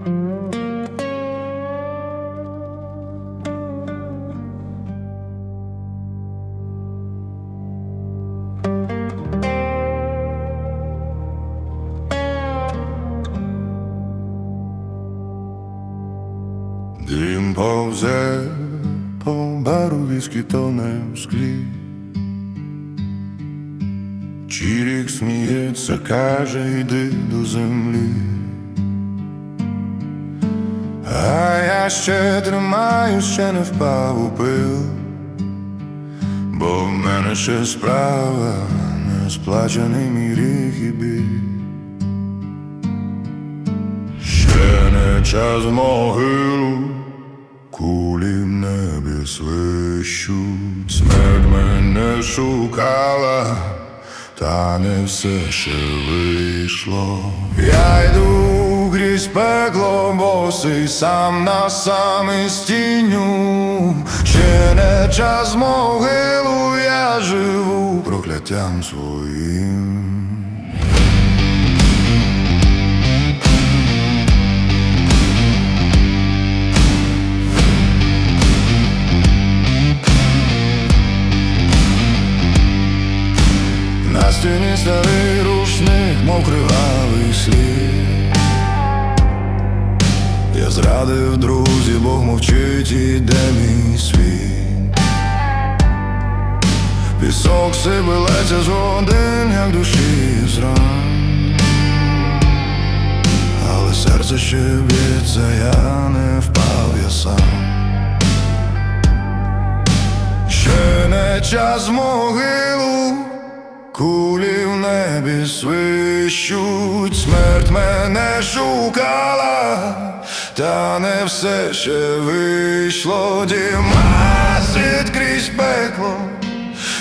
Дим повзе по бару віскі тоне в склі. Чирік сміється, каже, йди до землі. А я ще тримаю, ще не впав у пил, бо в мене ще справа, не сплачений мій гріх і біль. Ще не час в могилу, кулі в небі свищуть, смерть мене шукала, та не все ще вийшло. Я крізь пекло, босий сам на сам із тінню. Ще не час могилу, я живу прокляттям своїм. На стіні старий рушник, мов кривавий слід Я зрадив друзі, Бог мовчить, іде мій світ. Пісок сибилеться з годин, як душі з ран Але серце ще б'ється, я не впав, я сам. Ще не час могилу, кулі в небі свищуть, смерть мене шукала, та не все ще вийшло, діма світ крізь пекло,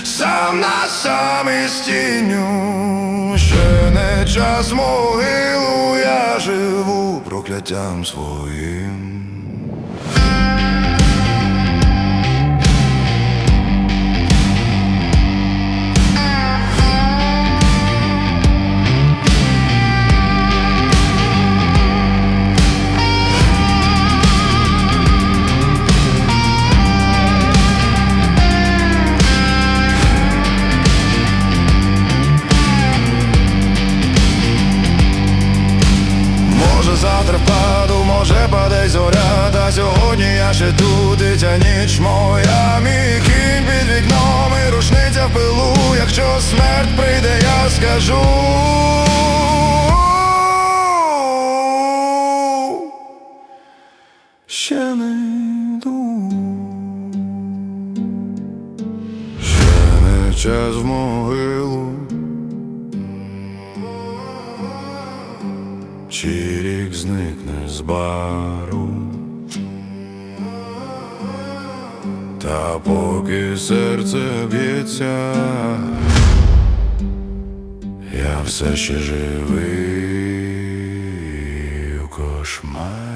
сам на сам із тінню, ще не час могилу, я живу прокляттям своїм. Сьогодні я ще тут, ця ніч моя, мій кінь під вікном і рушниця в пилу, якщо смерть прийде, я скажу. Ще не йду, ще не час в могилу. Чирік зникне з бару, та поки серце б'ється, я все ще живий у кошмарі.